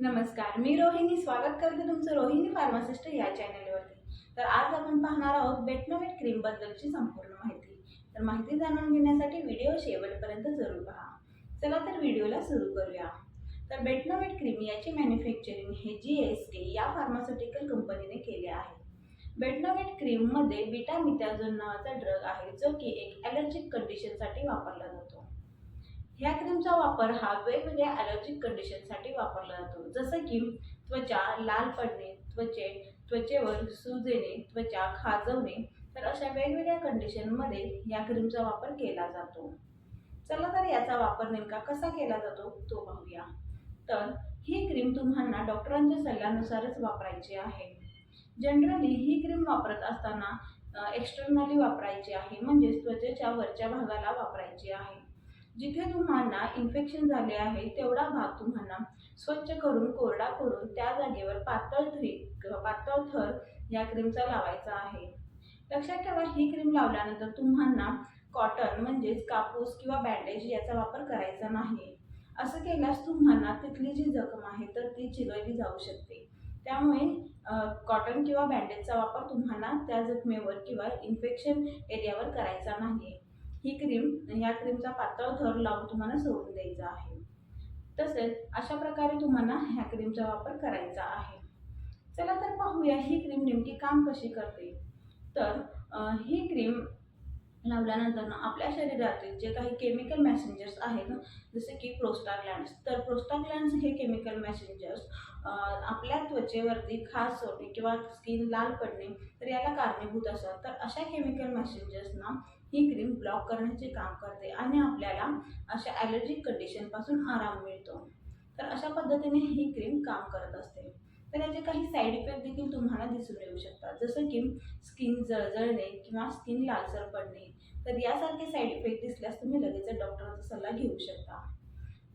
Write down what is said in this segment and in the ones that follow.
नमस्कार मी रोहिणी. स्वागत करते तुमचं रोहिणी फार्मासिस्ट या चॅनलवरती. तर आज आपण पाहणार आहोत बेटनोवेट क्रीम बद्दलची संपूर्ण माहिती. तर माहिती जाणून घेण्यासाठी व्हिडिओ शेवटपर्यंत जरूर पहा. चला तर व्हिडिओला सुरू करूया. तर बेटनोवेट क्रीम याची मॅन्युफॅक्चरिंग हे जी एस के या फार्मास्युटिकल कंपनीने केले आहे. बेटनोवेट क्रीममध्ये बीटा मिथॅझोन नावाचा ड्रग आहे जो की एक ॲलर्जिक कंडिशनसाठी वापरला जातो. ह्या क्रीमचा वापर हा वेगवेगळ्या अलर्जिक कंडिशनसाठी वापरला जातो. जसं की त्वचा लाल पडणे त्वचे त्वचेवर सूज येणे त्वचा खाजवणे तर अशा वेगवेगळ्या कंडिशनमध्ये या क्रीमचा वापर केला जातो. चला तर याचा वापर नेमका कसा केला जातो तो पाहूया. तर ही क्रीम तुम्हाला डॉक्टरांच्या सल्ल्यानुसारच वापरायची आहे. जनरली ही क्रीम वापरत असताना एक्सटर्नली वापरायची आहे. म्हणजेच त्वचेच्या वरच्या भागाला वापरायची आहे. जिथे तुम्हाला इन्फेक्शन झाले आहे तेवढा भाग तुम्हाला स्वच्छ करून कोरडा करून त्या जागेवर पातळ थ्री पातळ थर या क्रीमचा लावायचा आहे. लक्षात ठेवा ही क्रीम लावल्यानंतर तुम्हाला कॉटन म्हणजेच कापूस किंवा बँडेज याचा वापर करायचा नाही. असं केल्यास तुम्हाला तिथली जी जखम आहे तर ती चिरवली जाऊ शकते. त्यामुळे कॉटन किंवा बँडेजचा वापर तुम्हाला त्या जखमेवर किंवा इन्फेक्शन एरियावर करायचा नाही. ही क्रीम ह्या क्रीमचा पातळ थर लावून तुम्हाला सोडून द्यायचा आहे. तसेच अशा प्रकारे तुम्हाला ह्या क्रीमचा वापर करायचा आहे. चला तर पाहूया ही क्रीम नेमकी काम कशी करते. तर ही क्रीम लावल्यानंतर आपल्या शरीरातील जे काही केमिकल मॅसेंजर्स आहेत ना जसे की प्रोस्टाग्लँड्स तर प्रोस्टाग्लँड्स हे केमिकल मॅसेंजर्स आपल्या त्वचेवरती खास होणे किंवा स्किन लाल पडणे तर याला कारणीभूत असतात. तर अशा केमिकल मॅसेंजर्सना ही क्रीम ब्लॉक करण्याचे काम करते आणि आपल्याला अशा ॲलर्जिक कंडिशनपासून आराम मिळतो. तर अशा पद्धतीने ही क्रीम काम करत असते. तर याचे काही साईड इफेक्ट देखील तुम्हाला दिसून येऊ शकतात. जसं की स्किन जळजळणे किंवा स्किन लालसर पडणे. तर यासारखे साईड इफेक्ट दिसल्यास तुम्ही लगेच डॉक्टरांचा सल्ला घेऊ शकता.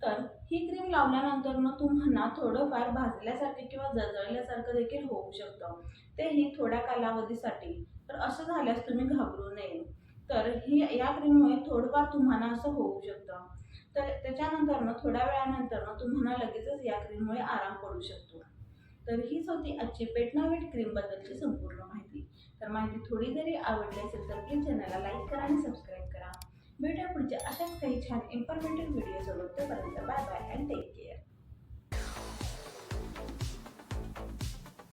तर ही क्रीम लावल्यानंतर मग तुम्हाला थोडंफार भाजल्यासारखे किंवा जळजळल्यासारखं देखील होऊ शकतं. तेही थोड्या कालावधीसाठी. तर असं झाल्यास तुम्ही घाबरू नये. तर ही या क्रीममुळे थोडंफार तुम्हाला असं होऊ शकतं. तर त्याच्यानंतर मग थोड्या वेळानंतर मग तुम्हाला लगेचच या क्रीममुळे आराम पडू शकतो. तर हीच होती आजची पेटनावेट क्रीमबद्दलची संपूर्ण माहिती. तर माहिती थोडी जरी आवडली असेल तर प्लीज चॅनलला लाईक करा आणि सबस्क्राईब करा. भेटूया पुढच्या अशाच काही छान इन्फॉर्मेटिव्ह व्हिडिओसोबत तोपर्यंत bye bye and take care